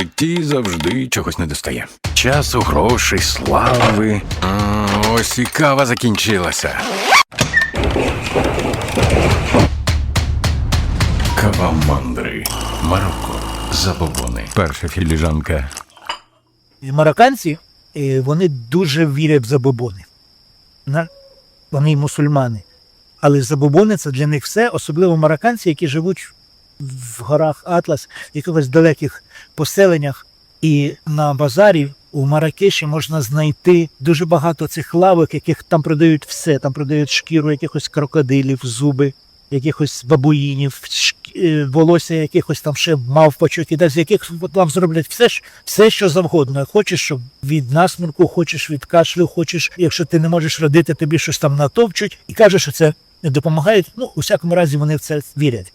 житті завжди чогось не достає. Часу, грошей, слави. Ось і кава закінчилася. Кава мандри. Марокко. Забобони. Перша філіжанка. Марокканці вони дуже вірять в забобони. Вони мусульмани. Але забобони це для них все, особливо марокканці, які живуть в горах Атлас, в якихось далеких поселеннях. І на базарі у Маракеші можна знайти дуже багато цих лавок, яких там продають все. Там продають шкіру якихось крокодилів, зуби, якихось бабуїнів, е, волосся якихось там ще мавпочок, і з яких там зроблять все, все, що завгодно. Хочеш, щоб від насморку, хочеш від кашлю, хочеш, якщо ти не можеш родити, тобі щось там натовчуть, і кажуть, що це допомагає. Ну, у всякому разі, вони в це вірять.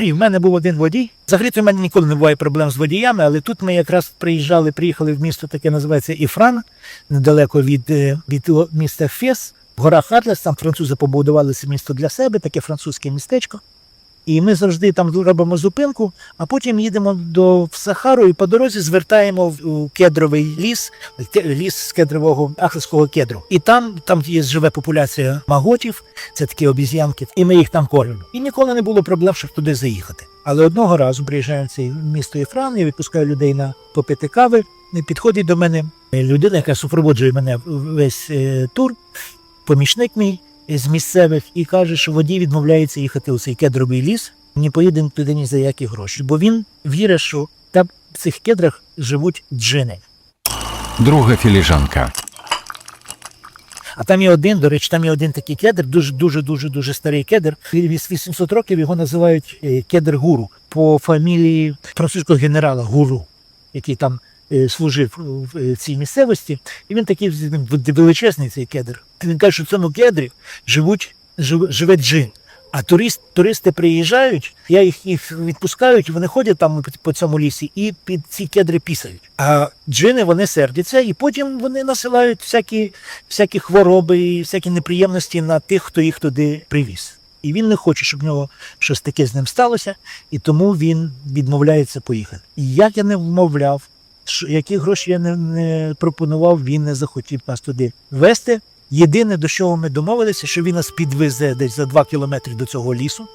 І в мене був один водій. Взагалі то в мене ніколи не буває проблем з водіями, але тут ми якраз приїжджали, приїхали в місто, таке називається Іфран, недалеко від, е, від міста Фес, в горах Атлас. Там французи побудували це місто для себе, таке французьке містечко. І ми завжди там робимо зупинку, а потім їдемо до в Сахару і по дорозі звертаємо в кедровий ліс, ліс з кедрового ахлського кедру. І там, там є живе популяція маготів, це такі обіз'янки, і ми їх там кормимо. І ніколи не було проблем, щоб туди заїхати. Але одного разу приїжджаю в це місто Іфран, я відпускаю людей на попити кави. І підходить до мене людина, яка супроводжує мене весь е, тур, помічник мій з місцевих, і каже, що водій відмовляється їхати у цей кедровий ліс. Не поїдемо туди ні за які гроші. Бо він вірить, що там в цих кедрах живуть джини. Друга філіжанка. А там є один, до речі, там є один такий кедр, дуже дуже дуже дуже старий кедр. Він 800 років його називають е, кедр гуру по фамілії французького генерала Гуру, який там служив в е, цій місцевості. І він такий він величезний цей кедр. Він каже, що в цьому кедрі живуть жив- живе джин. А турист, туристи приїжджають, я їх, їх відпускають, вони ходять там по- цьому лісі і під ці кедри пісають. А джини вони сердяться, і потім вони насилають всякі, всякі хвороби і всякі неприємності на тих, хто їх туди привіз. І він не хоче, щоб в нього щось таке з ним сталося, і тому він відмовляється поїхати. І як я не вмовляв, які гроші я не, не пропонував, він не захотів нас туди вести. Єдине, до чого ми домовилися, що він нас підвезе десь за два кілометри до цього лісу.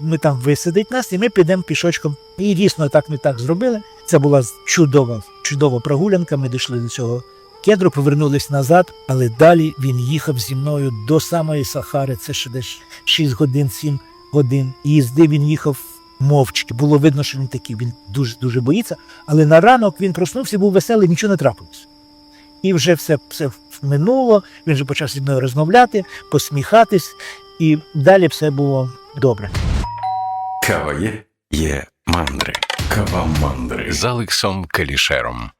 Ми там висадить нас, і ми підемо пішочком. І дійсно так ми так зробили. Це була чудова, чудова прогулянка. Ми дійшли до цього кедру, повернулись назад, але далі він їхав зі мною до самої Сахари. Це ще десь 6 годин, 7 годин. їзди він їхав мовчки. Було видно, що він такий, він дуже дуже боїться. Але на ранок він проснувся, був веселий, нічого не трапилось. І вже все, все минуло, він вже почав зі мною розмовляти, посміхатись, і далі все було добре. Кава є? Є мандри. Кава мандри. З Алексом Калішером.